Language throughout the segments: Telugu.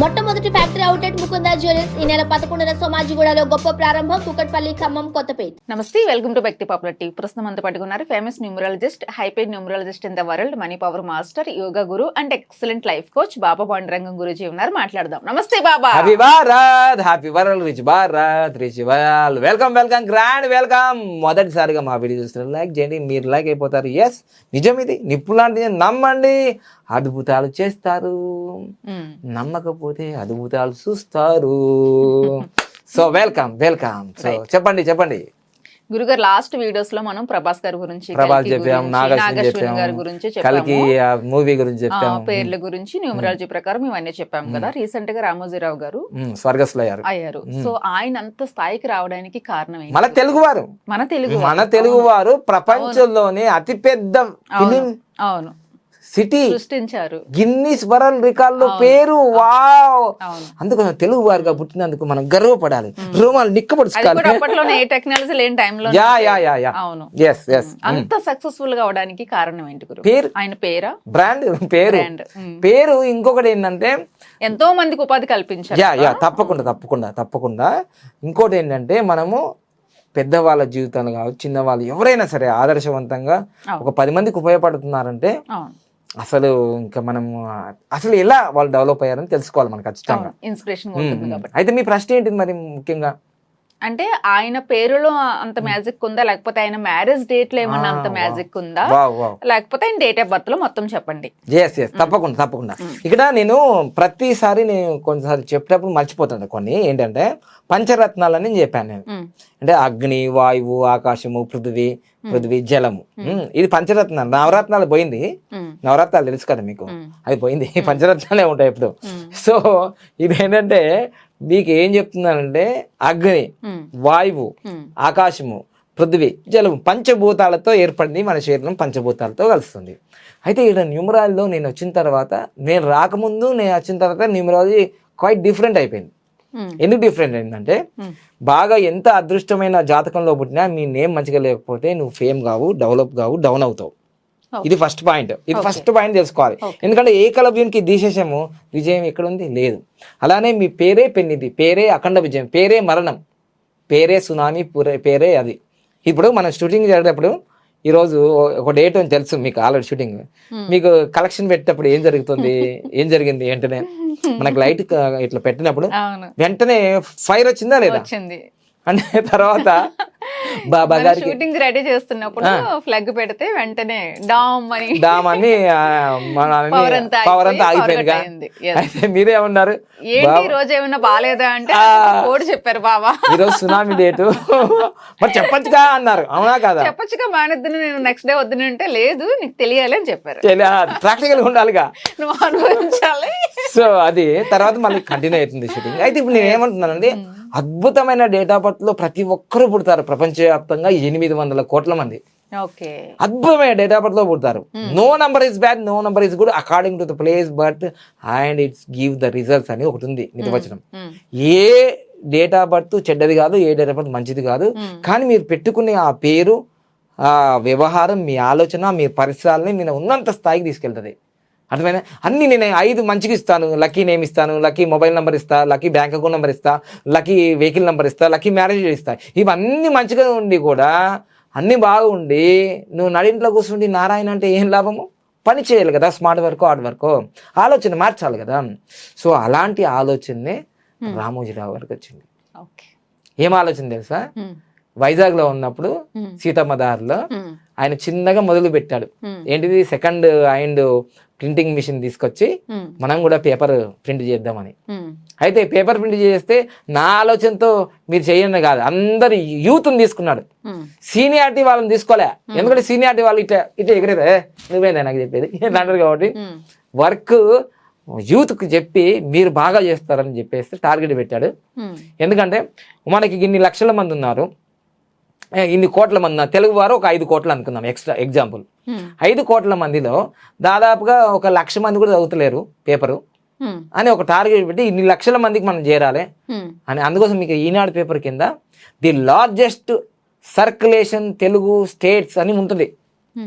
మొట్టమొదటి ఫ్యాక్టరీ అవుట్లెట్ ముకుందా జ్యువెలర్స్ ఈ నెల పదకొండున సోమాజిగూడలో గొప్ప ప్రారంభం కుకట్పల్లి ఖమ్మం కొత్తపేట. నమస్తే వెల్కమ్ టు వ్యక్తి పాపులర్ టీవీ. ప్రస్తుతం అంతా పట్టుకున్నారు famous numerologist high paid numerologist in the world money power master yoga guru and excellent life coach Baba Pandurangam Guruji ఉన్నారు. మాట్లాడదాం. నమస్తే Baba. Happy Bharat happy world rich Bharat rich world welcome welcome grand welcome మొదటిసారిగా మా వీడియో చూస్తున్నారు. లైక్ చేయండి మీరు లైక్ అయిపోతారు. ఎస్ నిజం ఇది. నిప్పులాంటి నమ్మండి. అద్భుతాలు చేస్తారు. మ్మ్. నమ్మకపోతే అద్భుతాలు చూస్తారు సో వెల్కమ్ వెల్కమ్ సో చెప్పండి చెప్పండి. గురుగారు లాస్ట్ వీడియోస్లో మనం ప్రభాస్ గారి గురించి ప్రభాస్ చెప్పాం నాగశ్విన్ గారి చెప్పాం గురించి కలికి మూవీ గురించి చెప్పాం. పేర్ల గురించి న్యూమరాలజీ ప్రకారం ఇవన్నీ చెప్పాము కదా. రీసెంట్గా రామోజీరావు గారు మ్మ్, స్వర్గస్థులు అయ్యారు. సో ఆయన అంత స్థాయికి రావడానికి కారణం మన తెలుగు వారు మన తెలుగు మన తెలుగు వారు ప్రపంచంలోనే అతిపెద్ద అవును. సిటీ. సృష్టించారు. గిన్నీస్ వరల్డ్ రికార్డులో పేరు వావ్. అందుకు తెలుగు వారిగా పుట్టినందుకు మనం గర్వపడాలి. రోమాలు అప్పట్లోనే ఏ టెక్నాలజీ లేని టైంలో యా యా యా యా. అవును. ఎస్ అంత సక్సెస్ఫుల్గా అవడానికి కారణం ఏంటి గురు? పేరు? ఆయన పేరా? బ్రాండ్ పేరు. పేరు ఇంకొకటి ఏంటంటే ఎంతో మందికి ఉపాధి కల్పించారు యా యా తప్పకుండా తప్పకుండా తప్పకుండా. ఇంకోటి ఏంటంటే మనము పెద్దవాళ్ళ జీవితాలు కావచ్చు చిన్నవాళ్ళు ఎవరైనా సరే ఆదర్శవంతంగా. ఒక పది మందికి ఉపయోగపడుతున్నారంటే అసలు ఇంకా మనము అసలు ఎలా వాళ్ళు డెవలప్ అయ్యారని తెలుసుకోవాలి మనం ఖచ్చితంగా. ఇన్స్పిరేషన్ అయితే మీ ప్రశ్న ఏంటిది మరి ముఖ్యంగా? అంటే ఆయన పేరులో అంత మ్యాజిక్ ఉందా? లేకపోతే ఆయన మ్యారేజ్ డేట్లో ఏమన్నా అంత మ్యాజిక్ ఉందా? లేకపోతే ఆయన డేట్ ఆఫ్ బర్త్లో మొత్తం చెప్పండి. ఎస్ ఎస్ తప్పకుండా తప్పకుండా. ఇక్కడ నేను ప్రతిసారి నేను కొన్నిసార్లు చెప్పేటప్పుడు మర్చిపోతాను కొన్ని. ఏంటంటే పంచరత్నాలని నేను చెప్పాను నేను. అంటే అగ్ని వాయువు ఆకాశము పృథివీ పృథివీ జలము. ఇది పంచరత్నాలు. నవరత్నాలు పోయింది. నవరత్నాలు తెలుసు కదా మీకు. అది పోయింది. పంచరత్నాలే ఉంటాయి ఇప్పుడు సో ఇది ఏంటంటే మీకు ఏం చెప్తున్నానంటే అగ్ని వాయువు ఆకాశము పృథివీ జలము పంచభూతాలతో ఏర్పడింది. మన శరీరం పంచభూతాలతో కలుస్తుంది. అయితే ఇక్కడ న్యూమరాలజీలో నేను వచ్చిన తర్వాత నేను రాకముందు నేను వచ్చిన తర్వాత న్యూమరాలజీ క్వైట్ డిఫరెంట్ అయిపోయింది. ఎందుకు డిఫరెంట్ అయిందంటే బాగా ఎంత అదృష్టమైన జాతకంలో పుట్టినా మీ నేమ్ మంచిగా లేకపోతే నువ్వు ఫేమ్ కావు డెవలప్ కావు డౌన్ అవుతావు. ఇది ఫస్ట్ పాయింట్ ఇది. ఫస్ట్ పాయింట్ తెలుసుకోవాలి. ఎందుకంటే ఏకలవ్యునికి దిశేషము విజయం ఎక్కడ ఉంది లేదు. అలానే మీ పేరే పెన్నిది. పేరే అఖండ విజయం. పేరే మరణం. పేరే సునామీ పూరే పేరే అది. ఇప్పుడు మనం షూటింగ్ జరిగేటప్పుడు ఈరోజు ఒక డేట్ అని తెలుసు మీకు ఆల్రెడీ షూటింగ్ మీకు కలెక్షన్ పెట్టేటప్పుడు ఏం జరుగుతుంది? ఏం జరిగింది వెంటనే? మనకు లైట్ ఇట్లా పెట్టినప్పుడు వెంటనే ఫైర్ వచ్చిందా లేదా? అంటే తర్వాత బాబా గారికి షూటింగ్ రెడీ చేస్తున్నప్పుడు ఫ్లగ్ పెడితే వెంటనే డామ్ అని డామ్ అని మన పవర్ అంతా ఆగిపోయింది. అయితే మీరేమన్నారు ఏంటి రోజు ఏమైనా బాగాలేదా అంటే కోడ్ చెప్పారు బాబా. ఈరోజు సునామీ డేటు. మరి చెప్పొచ్చుగా అన్నారు. అవునా కదా? చెప్పొచ్చుగా మానేద్దును నేను నెక్స్ట్ డే వద్దును అంటే లేదు నీకు తెలియాలి అని చెప్పారు. ప్రాక్టికల్ ఉండాలిగా. నువ్వు అనుభవించాలి. సో అది తర్వాత మళ్ళీ కంటిన్యూ అవుతుంది షూటింగ్ అయితే ఇప్పుడు నేను ఏమంటున్నానండి అద్భుతమైన డేట్ ఆఫ్ బర్త్లో ప్రతి ఒక్కరూ పుడతారు ప్రపంచవ్యాప్తంగా ఎనిమిది వందల కోట్ల మంది. అద్భుతమైన డేట్ ఆఫ్ బర్త్లో పుడతారు no number is bad no number is good according to the place but and it's give the results అని ఒకటి ఉంది నిర్వచనం. ఏ డేట్ ఆఫ్ బర్త్ చెడ్డది కాదు ఏ డేట్ ఆఫ్ బర్త్ మంచిది కాదు. కానీ మీరు పెట్టుకునే ఆ పేరు ఆ వ్యవహారం మీ ఆలోచన మీ పరిసరాలని నేను ఉన్నంత స్థాయికి తీసుకెళ్తుంది. అర్థమైనా అన్ని నేను ఐదు మంచిగా ఇస్తాను. లక్కీ నేమ్ ఇస్తాను లక్కీ మొబైల్ నెంబర్ ఇస్తా లక్కీ బ్యాంక్ అకౌంట్ నెంబర్ ఇస్తా లక్కీ వెహికల్ నెంబర్ ఇస్తా లక్కీ మ్యారేజ్ ఇస్తా ఇవన్నీ మంచిగా ఉండి కూడా అన్నీ బాగుండి నువ్వు నడింట్లో కూర్చుండి నారాయణ అంటే ఏం లాభము? పని చేయాలి కదా స్మార్ట్ వర్క్ హార్డ్ వర్క్. ఆలోచన మార్చాలి కదా. సో అలాంటి ఆలోచనే రామోజీరావు గారికి వచ్చింది. ఏం ఆలోచన తెలుసా? వైజాగ్లో ఉన్నప్పుడు సీతమ్మ దారిలో ఆయన చిన్నగా మొదలు పెట్టాడు. ఏంటిది? సెకండ్ హ్యాండ్ ప్రింటింగ్ మిషన్ తీసుకొచ్చి మనం కూడా పేపర్ ప్రింట్ చేద్దామని. అయితే పేపర్ ప్రింట్ చేస్తే నా ఆలోచనతో మీరు చేయండి కాదు అందరు యూత్ని తీసుకున్నాడు. సీనియారిటీ వాళ్ళని తీసుకోలే. ఎందుకంటే సీనియారిటీ వాళ్ళు ఇట్లా ఇట్లా ఎగరేదే నువ్వేనా నాకు చెప్పేది? అంటారు కాబట్టి? వర్క్ యూత్కి చెప్పి మీరు బాగా చేస్తారని చెప్పేసి టార్గెట్ పెట్టాడు. ఎందుకంటే మనకి ఇన్ని లక్షల మంది ఉన్నారు. ఇన్ని కోట్ల మంది తెలుగు వారు ఒక ఐదు కోట్లు అనుకుందాం ఎక్స్ట్రా ఎగ్జాంపుల్. ఐదు కోట్ల మందిలో దాదాపుగా ఒక లక్ష మంది కూడా చదువుతలేరు పేపరు. అని ఒక టార్గెట్ పెట్టి ఇన్ని లక్షల మందికి మనం చేరాలి. అని అందుకోసం మీకు ఈనాడు పేపర్ కింద the largest circulation Telugu states అని ఉంటుంది.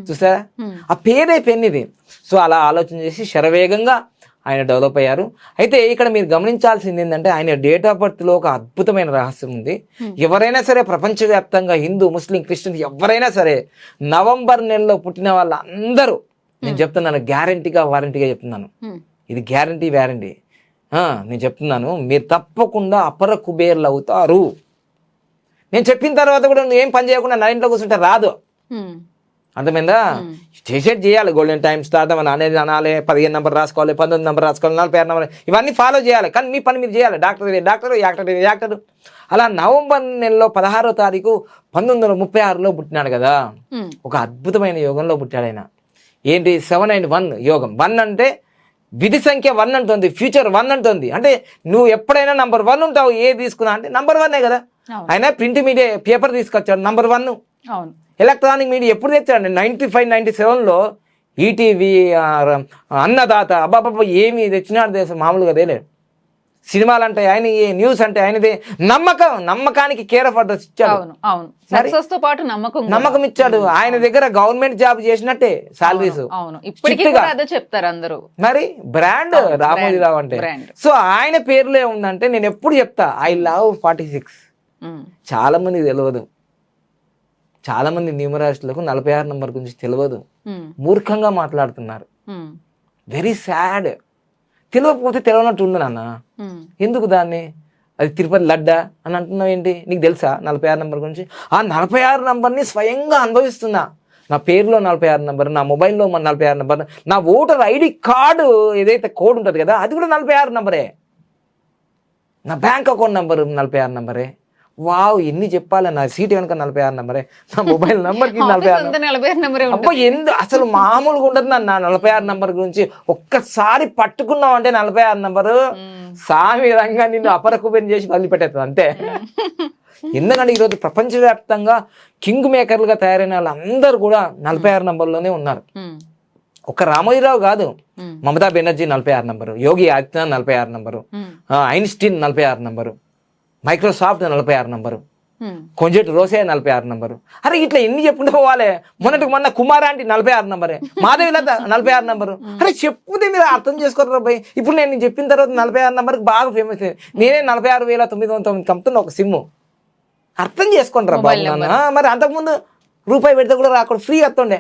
చూసారా? ఆ పేరే పెన్ ఇది సో అలా ఆలోచన చేసి శరవేగంగా ఆయన డెవలప్ అయ్యారు. అయితే ఇక్కడ మీరు గమనించాల్సింది ఏంటంటే ఆయన డేట్ ఆఫ్ బర్త్లో ఒక అద్భుతమైన రహస్యం ఉంది. ఎవరైనా సరే ప్రపంచవ్యాప్తంగా హిందూ ముస్లిం క్రిస్టియన్ ఎవరైనా సరే నవంబర్ నెలలో పుట్టిన వాళ్ళందరూ నేను చెప్తున్నాను గ్యారంటీగా వారంటీగా చెప్తున్నాను. ఇది గ్యారంటీ వ్యారంటీ నేను చెప్తున్నాను మీరు తప్పకుండా అపర కుబేర్లు అవుతారు. నేను చెప్పిన తర్వాత కూడా నువ్వు ఏం పని చేయకుండా నా ఇంట్లో కూర్చుంటే రాదు. అర్థమైందా? చేసేది చేయాలి. గోల్డెన్ టైమ్స్ తర్వాత మన అనేది అనాలి పదిహేను నెంబర్ రాసుకోవాలి పంతొమ్మిది నెంబర్ రాసుకోవాలి నలభై ఆరు నెంబర్ ఇవన్నీ ఫాలో చేయాలి. కానీ మీ పని మీరు చేయాలి. డాక్టర్ డాక్టర్ యాక్టర్ యాక్టర్ అలా నవంబర్ నెలలో పదహారో తారీఖు పంతొమ్మిది వందల ముప్పై ఆరులో పుట్టినాడు కదా. ఒక అద్భుతమైన యోగంలో పుట్టాడు ఆయన. ఏంటి? సెవెన్ అండ్ వన్ యోగం. వన్ అంటే విధి సంఖ్య వన్ అంటుంది. ఫ్యూచర్ వన్ అంటుంది. అంటే నువ్వు ఎప్పుడైనా నంబర్ వన్ ఉంటావు. ఏ తీసుకున్నా అంటే నంబర్ వన్నే కదా. ఆయన ప్రింట్ మీడియా పేపర్ తీసుకొచ్చాడు. నంబర్ వన్ అవును. ఎలక్ట్రానిక్ మీడియా ఎప్పుడు తెచ్చాడు నైంటీ ఫైవ్ నైంటీ సెవెన్లో ఈటీవీ అన్నదాత అబ్బాబ్బా ఏమి తెచ్చినాడు దేశం మామూలుగా తేలేడు సినిమాలు అంటే ఆయన న్యూస్ అంటే ఆయనదే. నమ్మకం నమ్మకానికి కేర్ ఆఫ్ అడ్రస్ ఇచ్చాడు అవును అవును. సక్సెస్తో పాటు నమ్మకం. నమ్మకం ఇచ్చాడు. ఆయన దగ్గర గవర్నమెంట్ జాబ్ చేసినట్టే సాలరీస్ అదే చెప్తారు అందరూ. మరి బ్రాండ్ రామోజీరావు అంటే. సో ఆయన పేరులో ఏముందంటే నేను ఎప్పుడు చెప్తా ఐ లవ్ ఫార్టీ సిక్స్ చాలా మందికి తెలియదు చాలా మంది న్యూమరాస్టులకు నలభై ఆరు నంబర్ గురించి తెలియదు మూర్ఖంగా మాట్లాడుతున్నారు. వెరీ సాడ్ తెలియకపోతే తెలియనట్టు ఉంది నాన్న. ఎందుకు దాన్ని? అది తిరుపతి లడ్డా అని అంటున్నావు ఏంటి? నీకు తెలుసా నలభై ఆరు నంబర్ గురించి? ఆ నలభై ఆరు నంబర్ని స్వయంగా అనుభవిస్తున్నా. నా పేరులో నలభై ఆరు నంబర్ నా మొబైల్లో మన నలభై ఆరు నంబర్ నా ఓటర్ ఐడి కార్డు ఏదైతే కోడ్ ఉంటుంది కదా అది కూడా నలభై ఆరు నంబరే. నా బ్యాంక్ అకౌంట్ నంబర్ నలభై ఆరు నంబరే. వావ్ ఎన్ని చెప్పాలి? నా సీట్ వెనక నలభై ఆరు నంబరే. నా మొబైల్ నంబర్కి నలభై ఆరు అబ్బా ఎందు అసలు మామూలుగా ఉండదు నా నా నలభై ఆరు నంబర్ గురించి. ఒక్కసారి పట్టుకున్నావు అంటే నలభై ఆరు నంబరు. సామి రంగా నిన్ను అపరకుబెన్ చేసి వదిలిపెట్టేస్తుంది అంతే. ఎందుకంటే ఈరోజు ప్రపంచవ్యాప్తంగా కింగ్ మేకర్లుగా తయారైన వాళ్ళందరూ కూడా నలభై ఆరు నంబర్లోనే ఉన్నారు. ఒక్క రామోజీరావు కాదు. మమతా బెనర్జీ నలభై ఆరు నంబరు. యోగి ఆదిత్యనాథ్ నలభై ఆరు నంబరు. ఐన్స్టీన్ నలభై ఆరు నంబరు. మైక్రోసాఫ్ట్ నలభై ఆరు నంబరు. ఉమ్, కొంజెటి రోసే నలభై ఆరు నంబరు. అరే ఇట్లా ఎన్ని చెప్పుకుంటూ పోవాలి? మొన్నటికి మొన్న కుమార్ ఆంటీ నలభై ఆరు నంబరే. మాధవి లత నలభై ఆరు నంబరు. అరే చెప్పుదే మీరు అర్థం చేసుకోరు బాయ్ ఇప్పుడు నేను చెప్పిన తర్వాత నలభై ఆరు నంబర్కి బాగా ఫేమస్ నేనే నలభై ఆరు వేల తొమ్మిది వందల తొమ్మిది కంపుతున్న ఒక సిమ్. అర్థం చేసుకోండి రా బాబు మరి అంతకుముందు రూపాయి పెడితే కూడా రాకుండా ఫ్రీ వస్తుండే.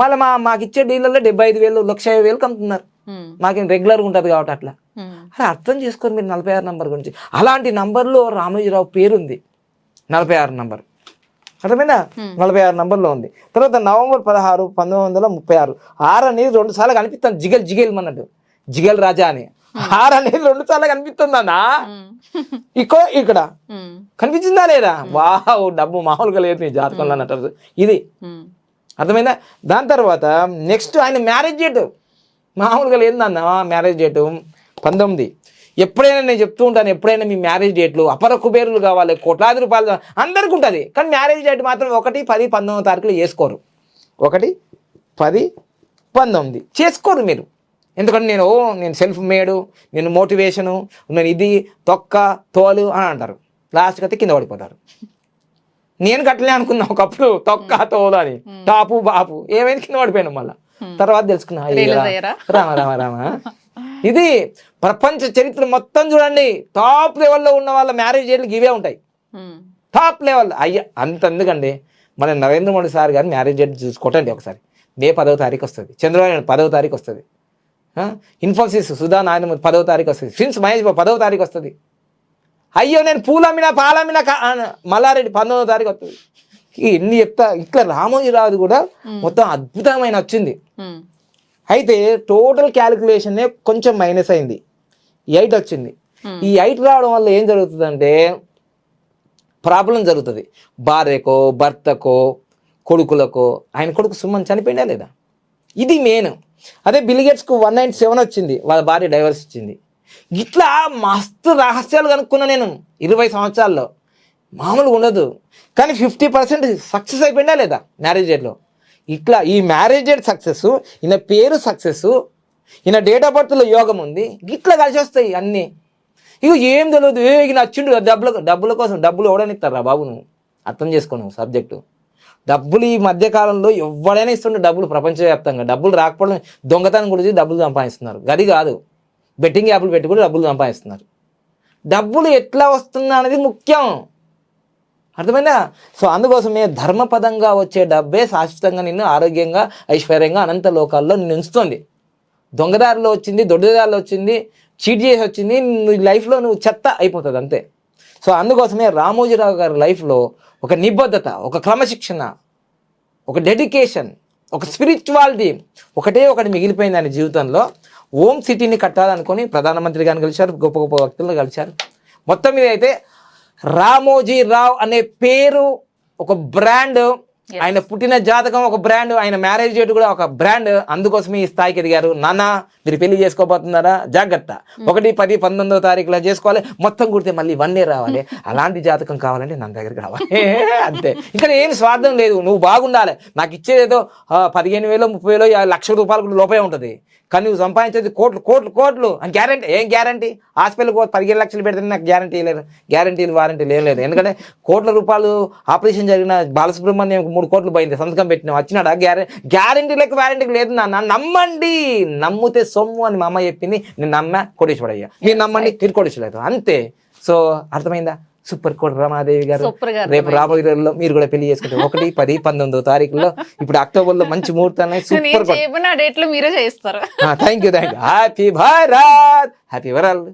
మళ్ళీ మా మాకు ఇచ్చే డీలర్లో డెబ్బై ఐదు వేలు లక్ష వేలు కమ్ముతున్నారు. మాకేం రెగ్యులర్గా ఉంటుంది కాబట్టి అట్లా. అరే అర్థం చేసుకోరు మీరు నలభై ఆరు నంబర్ గురించి. అలాంటి నంబర్లో రామోజీరావు పేరుంది. నలభై ఆరు నంబర్. అర్థమైందా? నలభై ఆరు నంబర్లో ఉంది. తర్వాత నవంబర్ పదహారు పంతొమ్మిది వందల ముప్పై ఆరు. ఆరు అనేది రెండు సార్లు కనిపిస్తుంది. జిగల్ జిగేల్ అన్నట్టు జిగల్ రాజా అని. ఆరు అనేది రెండు సార్లు కనిపిస్తుంది అన్న. ఉమ్, ఇకో ఇక్కడ. కనిపించిందా లేదా? వావ్ డబ్బు మామూలుగా లేదు నీ జాతకంలో అన్నట్టు. ఇది. అర్థమైందా? దాని తర్వాత నెక్స్ట్ ఆయన మ్యారేజ్ డేట్. మామూలుగా లేదన్న మ్యారేజ్ డేటు. పంతొమ్మిది. ఎప్పుడైనా నేను చెప్తూ ఉంటాను ఎప్పుడైనా మీ మ్యారేజ్ డేట్లు అపర కుబేరులు కావాలి కోట్లాది రూపాయలు అందరికీ ఉంటుంది. కానీ మ్యారేజ్ డేట్ మాత్రం ఒకటి పది పంతొమ్మిది తారీఖులు చేసుకోరు. ఒకటి పది పంతొమ్మిది. చేసుకోరు మీరు. ఎందుకంటే నేను ఓ నేను సెల్ఫ్ మేడు నేను మోటివేషను నేను ఇది తొక్క తోలు అని అంటారు. లాస్ట్కి అయితే కింద పడిపోతారు. నేను గట్లనే అనుకున్నా ఒకప్పుడు తొక్క తోలు అని. టాపు బాపు. ఏమైంది? కింద పడిపోయాను మళ్ళా. తర్వాత తెలుసుకున్నా? రామ రామ రామ. ఇది ప్రపంచ చరిత్ర మొత్తం చూడండి. టాప్ లెవెల్లో ఉన్న వాళ్ళ మ్యారేజ్ డేట్లు ఇవే ఉంటాయి. Top level. అయ్యా అంత ఎందుకండి? మన నరేంద్ర మోడీ సార్ గారు మ్యారేజ్ డేట్ చూసుకోవటండి ఒకసారి. మే పదవ తారీఖు వస్తుంది. చంద్రబాబు నాయుడు పదవ తారీఖు వస్తుంది. ఇన్ఫోసిస్ సుధా నారాయణ పదవ తారీఖు వస్తుంది. ఫిన్స్ మహేష్ బాబు పదవ తారీఖు వస్తుంది. అయ్యో నేను పూలమ్మినా పాలమ్మినా మల్లారెడ్డి పంతొమ్మిదో తారీఖు వస్తుంది. ఎన్ని చెప్తా ఇట్లా రామోజీరావు కూడా మొత్తం అద్భుతమైన వచ్చింది. అయితే టోటల్ క్యాలిక్యులేషన్ కొంచెం మైనస్ అయింది. ఎయిట్ వచ్చింది. Hmm. ఈ ఎయిట్ రావడం వల్ల ఏం జరుగుతుందంటే ప్రాబ్లం జరుగుతుంది. భార్యకో భర్తకో కొడుకులకో ఆయన కొడుకు సుమన్ చనిపోయిందా లేదా? ఇది మెయిన్ అదే బిలిగేట్స్కు వన్ నైన్ సెవెన్ వచ్చింది. వాళ్ళ భార్య డైవర్స్ ఇచ్చింది. ఇట్లా మస్తు రహస్యాలు కనుక్కున్నా నేను ఇరవై సంవత్సరాల్లో. మామూలుగా ఉండదు. కానీ ఫిఫ్టీ పర్సెంట్ సక్సెస్ అయిపోయిందా లేదా? మ్యారేజ్ డేట్లో ఇట్లా ఈ మ్యారేజెడ్ సక్సెస్ ఈయన పేరు సక్సెస్ ఈయన డేట్ ఆఫ్ బర్త్లో యోగం ఉంది. ఇట్లా కలిసి వస్తాయి అన్నీ. ఇక ఏం తెలియదు ఏ నచ్చిండు డబ్బుల డబ్బుల కోసం డబ్బులు ఎవడనిస్తారా బాబు నువ్వు? అర్థం చేసుకో నువ్వు సబ్జెక్టు డబ్బులు ఈ మధ్యకాలంలో ఎవడైనా ఇస్తుండే డబ్బులు ప్రపంచవ్యాప్తంగా. డబ్బులు రాకపోవడం దొంగతనం గురించి డబ్బులు సంపాదిస్తున్నారు. గది కాదు. బెట్టింగ్ యాప్లు పెట్టి కూడా డబ్బులు సంపాదిస్తున్నారు. డబ్బులు ఎట్లా వస్తుందా అనేది ముఖ్యం. అర్థమైందా? సో అందుకోసమే ధర్మపదంగా వచ్చే డబ్బే శాశ్వతంగా నిన్ను ఆరోగ్యంగా ఐశ్వర్యంగా అనంత లోకాల్లో నిన్ను ఉంచుతుంది. దొంగదారిలో వచ్చింది దొడ్డదారిలో వచ్చింది చీట్ చేసి వచ్చింది నువ్వు లైఫ్లో నువ్వు చెత్త అయిపోతుంది అంతే. సో అందుకోసమే రామోజీరావు గారి లైఫ్లో ఒక నిబద్ధత ఒక క్రమశిక్షణ ఒక డెడికేషన్ ఒక స్పిరిచువాలిటీ ఒకటే ఒకటి మిగిలిపోయింది ఆయన జీవితంలో. ఓం సిటీని కట్టాలనుకొని ప్రధానమంత్రి గారిని కలిశారు గొప్ప గొప్ప వ్యక్తులను కలిశారు. మొత్తం మీద అయితే రామోజీ రావ్ అనే పేరు ఒక బ్రాండ్ ఆయన పుట్టిన జాతకం ఒక బ్రాండ్ ఆయన మ్యారేజ్ డేట్ కూడా ఒక బ్రాండ్. అందుకోసమే ఈ స్థాయికి ఎదిగారు. నాన్న మీరు పెళ్ళి చేసుకోబోతున్నారా? జాగ్రత్త. ఒకటి పది పంతొమ్మిదో తారీఖులో చేసుకోవాలి. మొత్తం కుడితే మళ్ళీ వన్ ఇయర్ రావాలి అలాంటి జాతకం కావాలంటే నా దగ్గరికి రావాలి. అంతే. ఇక్కడ ఏం స్వార్థం లేదు. నువ్వు బాగుండాలి. నాకు ఇచ్చేదేదో పదిహేను వేలు ముప్పై వేలు లక్ష రూపాయలు కూడా లోపే ఉంటుంది. కానీ నువ్వు సంపాదించేది కోట్లు కోట్లు కోట్లు. అని గ్యారంటీ ఏం గ్యారంటీ హాస్పిటల్కి పదిహేను లక్షలు పెడితే నాకు గ్యారంటీ లేదు. గ్యారంటీలు వారంటీ లేదు లేదు. ఎందుకంటే కోట్ల రూపాయలు ఆపరేషన్ జరిగిన బాలసుబ్రహ్మణ్యం మూడు కోట్లు పోయింది సంతకం పెట్టిన. వచ్చినాడా? గ్యారెంటీ గ్యారంటీ లెక్క వారంటీ లేదు నాన్న. నమ్మండి. నమ్మితే సొమ్ము అని మా అమ్మ చెప్పింది. నేను నమ్మ కోటేశ్వరయ్య. మీరు నమ్మండి తిరిగి అంతే. సో అర్థమైందా? సూపర్ కోట రమాదేవి గారు. రేపు రాబోయే రోజుల్లో మీరు కూడా పెళ్ళి చేసుకుంటే ఒకటి పది పంతొమ్మిదో తారీఖులో ఇప్పుడు అక్టోబర్లో మంచి ముహూర్తాలు సూపర్ చెప్పిన డేట్లో మీరే చేస్తారు thank you thank you happy Bharat happy world